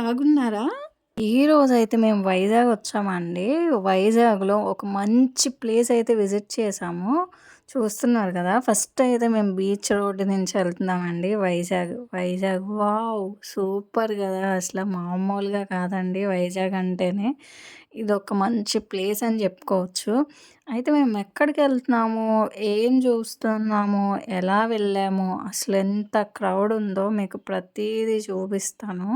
బాగున్నారా? ఈరోజు అయితే మేము వైజాగ్ వచ్చామండి. వైజాగ్‌లో ఒక మంచి ప్లేస్ అయితే విజిట్ చేసాము చూస్తున్నారు కదా! ఫస్ట్ అయితే మేము బీచ్ రోడ్ నుంచి వెళ్తున్నామండి వైజాగ్. వైజాగ్ వావ్! సూపర్ కదా! అసలు మామూలుగా కాదండి వైజాగ్ అంటేనే. ఇది ఒక మంచి ప్లేస్ అని చెప్పుకోవచ్చు. అయితే మేము ఎక్కడికి వెళ్తున్నాము, ఏం చూస్తున్నాము, ఎలా వెళ్ళాము, అసలు ఎంత క్రౌడ్ ఉందో మీకు ప్రతిదీ చూపిస్తాను.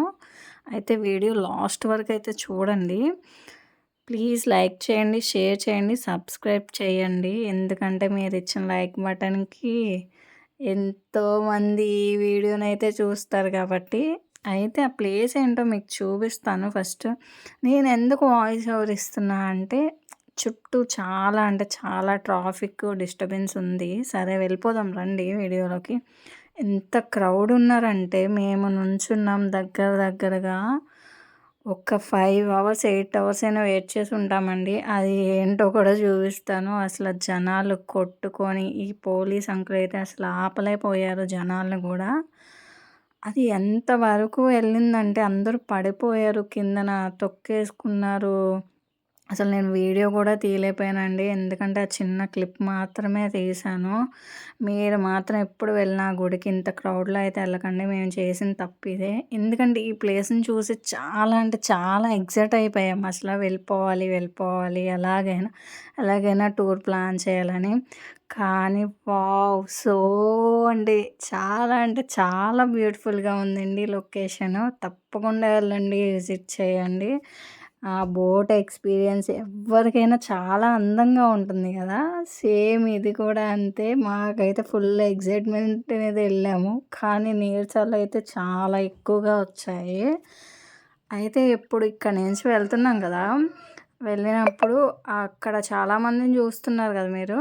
అయితే వీడియో లాస్ట్ వరకు అయితే చూడండి. ప్లీజ్ లైక్ చేయండి, షేర్ చేయండి, సబ్స్క్రైబ్ చేయండి. ఎందుకంటే మీరు ఇచ్చిన లైక్ బటన్‌కి ఎంతోమంది ఈ అయితే చూస్తారు కాబట్టి. అయితే ఆ ప్లేస్ ఏంటో మీకు చూపిస్తాను ఫస్ట్. నేను ఎందుకు వాయిస్ ఓవర్ ఇస్తున్నా అంటే చుట్టూ చాలా అంటే చాలా ట్రాఫిక్ డిస్టర్బెన్స్ ఉంది. సరే వెళ్ళిపోదాం రండి వీడియోలోకి. ఎంత క్రౌడ్ ఉన్నారంటే మేము నుంచున్నాం దగ్గర దగ్గరగా ఒక ఫైవ్ అవర్స్ ఎయిట్ అవర్స్ అయినా వెయిట్ చేసి ఉంటామండి. అది ఏంటో కూడా చూపిస్తాను. అసలు జనాలు కొట్టుకొని ఈ పోలీస్ అంకుల్ అయితే అసలు ఆపలేకపోయారు జనాలను కూడా. అది ఎంత వరకు వెళ్ళిందంటే అందరూ పడిపోయారు కిందన తొక్కేసుకున్నారు. అసలు నేను వీడియో కూడా తీయలేకపోయానండి. ఎందుకంటే ఆ చిన్న క్లిప్ మాత్రమే తీశాను. మీరు మాత్రం ఎప్పుడు వెళ్ళినా గుడికి ఇంత క్రౌడ్లో అయితే వెళ్ళకండి. మేము చేసిన తప్పు ఇదే. ఎందుకంటే ఈ ప్లేస్ని చూసి చాలా అంటే చాలా ఎగ్జైట్ అయిపోయాం. అసలు వెళ్ళిపోవాలి వెళ్ళిపోవాలి ఎలాగైనా ఎలాగైనా టూర్ ప్లాన్ చేయాలని. కానీ వావ్! సో అండి చాలా అంటే చాలా బ్యూటిఫుల్గా ఉందండి లొకేషను. తప్పకుండా వెళ్ళండి విజిట్ చేయండి. ఆ బోట్ ఎక్స్పీరియన్స్ ఎవరికైనా చాలా అందంగా ఉంటుంది కదా. సేమ్ ఇది కూడా అంతే. మాకైతే ఫుల్ ఎగ్జైట్మెంట్ అనేది వెళ్ళాము. కానీ నీరసాలు అయితే చాలా ఎక్కువగా వచ్చాయి. అయితే ఇప్పుడు ఇక్కడ నుంచి వెళ్తున్నాం కదా. వెళ్ళినప్పుడు అక్కడ చాలామందిని చూస్తున్నారు కదా మీరు.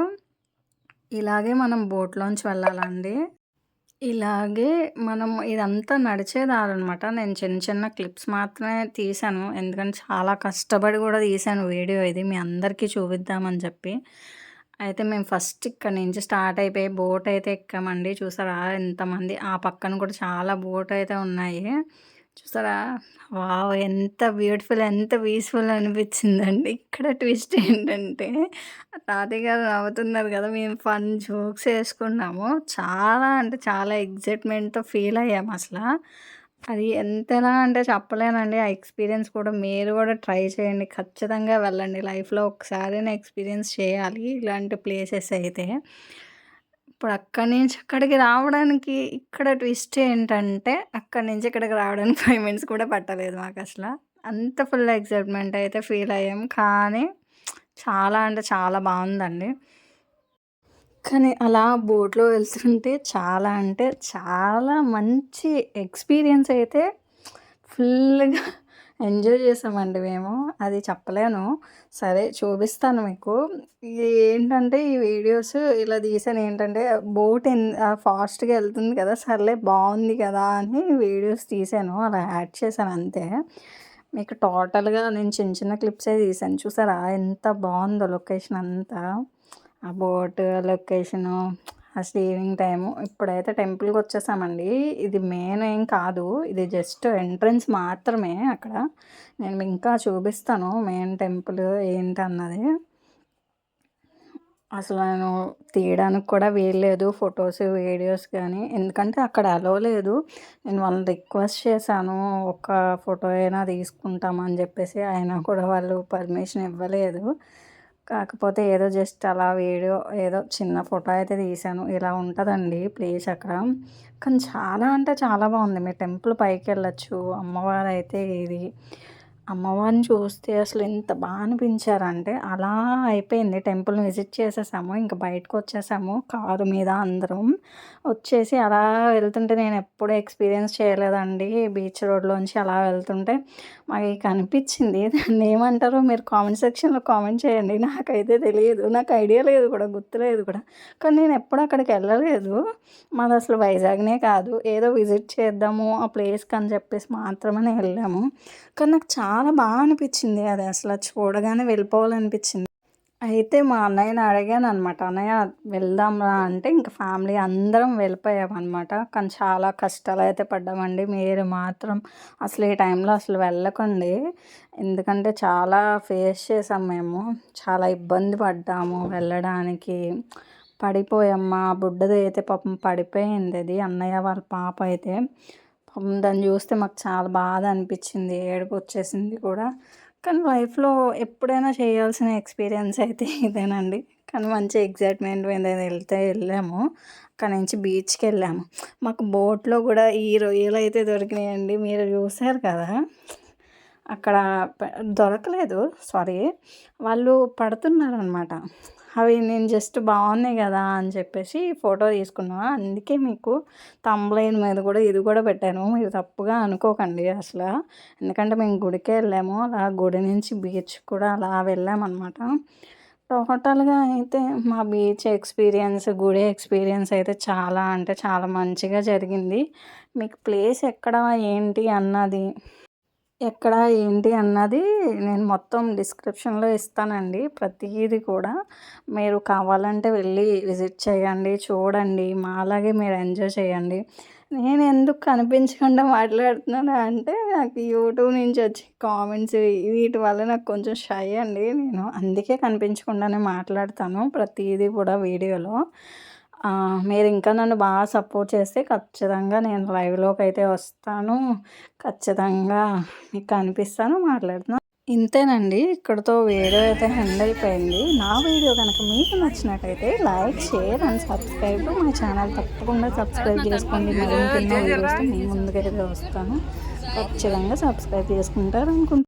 ఇలాగే మనం బోట్లోంచి వెళ్ళాలండి. ఇలాగే మనం ఇదంతా నడిచేదారనమాట. నేను చిన్న చిన్న క్లిప్స్ మాత్రమే తీశాను. ఎందుకంటే చాలా కష్టపడి కూడా తీశాను వీడియో ఇది. మీ అందరికీ చూపిద్దామని చెప్పి. అయితే మేము ఫస్ట్ ఇక్కడి నుంచి స్టార్ట్ అయిపోయి బోట్ అయితే ఎక్కామండి. చూసారా ఎంతమంది ఆ పక్కన కూడా చాలా బోట్ అయితే ఉన్నాయి. చూసారా వావ్! ఎంత బ్యూటిఫుల్ ఎంత పీస్‌ఫుల్ అనిపించిందండి. ఇక్కడ ట్విస్ట్ ఏంటంటే తాతయ్య గారు నవ్వుతున్నారు కదా! మేము ఫన్ జోక్స్ వేసుకున్నాము. చాలా అంటే చాలా ఎగ్జైట్‌మెంట్‌తో ఫీల్ అయ్యాము అసలు అది ఎంతలా అంటే చెప్పలేనండి. ఆ ఎక్స్‌పీరియన్స్ కూడా మీరు కూడా ట్రై చేయండి. ఖచ్చితంగా వెళ్ళండి. లైఫ్‌లో ఒకసారి ఎక్స్‌పీరియన్స్ చేయాలి ఇలాంటి ప్లేసెస్ అయితే. ఇప్పుడు అక్కడి నుంచి అక్కడికి రావడానికి ఇక్కడ ట్విస్ట్ ఏంటంటే, అక్కడి నుంచి ఇక్కడికి రావడానికి ఫైవ్ మినిట్స్ కూడా పట్టలేదు మాకు అసలు అంత ఫుల్ ఎక్సైట్‌మెంట్ అయితే ఫీల్ అయ్యాం. కానీ చాలా అంటే చాలా బాగుందండి కానీ అలా బోట్‌లో వెళ్తుంటే చాలా అంటే చాలా మంచి ఎక్స్‌పీరియన్స్ అయితే ఫుల్‌గా ఎంజాయ్ చేసామండి మేము. అది చెప్పలేను. సరే చూపిస్తాను మీకు. ఏంటంటే ఈ వీడియోస్ ఇలా తీసాను ఏంటంటే బోట్ ఎన్ ఫాస్ట్‌గా వెళ్తుంది కదా! సర్లే బాగుంది కదా! అని వీడియోస్ తీసాను. అలా యాడ్ చేశాను అంతే. మీకు టోటల్‌గా నేను చిన్న చిన్న క్లిప్సే తీసాను. చూసారా ఎంత బాగుందో లొకేషన్ అంతా. ఆ బోట్ లొకేషను అసలు ఈవినింగ్ టైము. ఇప్పుడైతే టెంపుల్కి వచ్చేసామండి. ఇది మెయిన్ ఏం కాదు. ఇది జస్ట్ ఎంట్రన్స్ మాత్రమే అక్కడ. నేను ఇంకా చూపిస్తాను మెయిన్ టెంపుల్ ఏంటి అన్నది. అసలు నేను తీయడానికి కూడా వీల్లేదు ఫొటోస్ వీడియోస్ కానీ. ఎందుకంటే అక్కడ అలో లేదు. నేను వాళ్ళని రిక్వెస్ట్ చేశాను. ఒక ఫోటో అయినా తీసుకుంటామని చెప్పేసి. అయినా కూడా వాళ్ళు పర్మిషన్ ఇవ్వలేదు. కాకపోతే ఏదో జస్ట్ అలా వీడియో ఏదో చిన్న ఫోటో అయితే తీశాను. ఇలా ఉంటుందండి ప్లేస్ అక్కడ. కానీ చాలా అంటే చాలా బాగుంది. మీరు టెంపుల్ పైకి వెళ్ళచ్చు. అమ్మవారు అయితే ఇది. అమ్మవారిని చూస్తే అసలు ఎంత బాగా అనిపించారంటే అలా అయిపోయింది. టెంపుల్ని విజిట్ చేసేసాము ఇంకా బయటకు వచ్చేసాము కారు మీద అందరం వచ్చేసి అలా వెళ్తుంటే నేను ఎప్పుడూ ఎక్స్పీరియన్స్ చేయలేదండి. బీచ్ రోడ్లోంచి అలా వెళ్తుంటే మాకు కనిపించింది దాన్ని ఏమంటారో మీరు కామెంట్ సెక్షన్లో కామెంట్ చేయండి. నాకైతే తెలియదు నాకు ఐడియా లేదు కూడా గుర్తులేదు కూడా. కానీ నేను ఎప్పుడు అక్కడికి వెళ్ళలేదు. మాది అసలు వైజాగ్నే కాదు. ఏదో విజిట్ చేద్దాము ఆ ప్లేస్కి అని చెప్పేసి మాత్రమే వెళ్ళాము. కానీ నాకు చాలా చాలా బాగా అనిపించింది అది అసలు చూడగానే వెళ్ళిపోవాలనిపించింది అయితే మా అన్నయ్యని అడిగాననమాట. "అన్నయ్య వెళ్దాంరా" అంటే ఇంక ఫ్యామిలీ అందరం వెళ్ళిపోయామన్నమాట కానీ చాలా కష్టాలు అయితే పడ్డామండి. మీరు మాత్రం అసలు ఈ టైంలో అసలు వెళ్ళకండి. ఎందుకంటే చాలా ఫేస్ చేసాం మేము. చాలా ఇబ్బంది పడ్డాము వెళ్ళడానికి. పడిపోయాం. మా బుడ్డది అయితే పాపం పడిపోయింది అది. అన్నయ్య వాళ్ళ పాప అయితే. పాపం దాన్ని చూస్తే మాకు చాలా బాధ అనిపించింది. ఏడుపు వచ్చేసింది కూడా. కానీ లైఫ్‌లో ఎప్పుడైనా చేయాల్సిన ఎక్స్‌పీరియన్స్ అయితే ఇదేనండి. కానీ మంచి ఎగ్జైట్మెంట్ మీద వెళ్తే వెళ్ళాము. అక్కడి నుంచి బీచ్కి వెళ్ళాము మాకు బోట్‌లో కూడా ఈ రొయ్యలైతే దొరికినాయండి. మీరు చూసారు కదా! అక్కడ దొరకలేదు సారీ. వాళ్ళు పడుతున్నారనమాట. అవి నేను జస్ట్ బాగున్నాయి కదా అని చెప్పేసి ఫోటో తీసుకున్నా. అందుకే మీకు తమ్లైన్ మీద కూడా ఇది కూడా పెట్టాను. మీరు తప్పుగా అనుకోకండి అసలు ఎందుకంటే మేము గుడికే వెళ్ళాము. అలా గుడి నుంచి బీచ్ కూడా అలా వెళ్ళామన్నమాట టోటల్‌గా అయితే మా బీచ్ ఎక్స్‌పీరియన్స్, గుడి ఎక్స్‌పీరియన్స్ అయితే చాలా అంటే చాలా మంచిగా జరిగింది. మీకు ప్లేస్ ఎక్కడ, ఏంటి అన్నది ఎక్కడ, ఏంటి అన్నది నేను మొత్తం డిస్క్రిప్షన్‌లో ఇస్తానండి. ప్రతీది కూడా. మీరు కావాలంటే వెళ్ళి విజిట్ చేయండి. చూడండి. మా అలాగే మీరు ఎంజాయ్ చేయండి. నేను ఎందుకు కనిపించకుండా మాట్లాడుతున్నాను అంటే నాకు యూట్యూబ్ నుంచి వచ్చే కామెంట్స్ వీటి వల్ల నాకు కొంచెం షై అండి నేను. అందుకే కనిపించకుండానే మాట్లాడతాను ప్రతీది కూడా వీడియోలో. మీరు ఇంకా నన్ను బాగా సపోర్ట్ చేస్తే ఖచ్చితంగా నేను లైవ్‌లోకి అయితే వస్తాను. ఖచ్చితంగా మీకు కనిపిస్తాను, మాట్లాడుతున్నాను ఇంతేనండి. ఇక్కడతో వీడియో అయితే ఎండ్ అయిపోయింది. నా వీడియో కనుక మీకు నచ్చినట్టయితే లైక్, షేర్ అండ్ సబ్స్క్రైబ్ మా ఛానల్ తప్పకుండా సబ్స్క్రైబ్ చేసుకోండి. మరి వీడియోస్ నేను ముందుకైతే వస్తాను. ఖచ్చితంగా సబ్స్క్రైబ్ చేసుకుంటారు అనుకుంటున్నాను.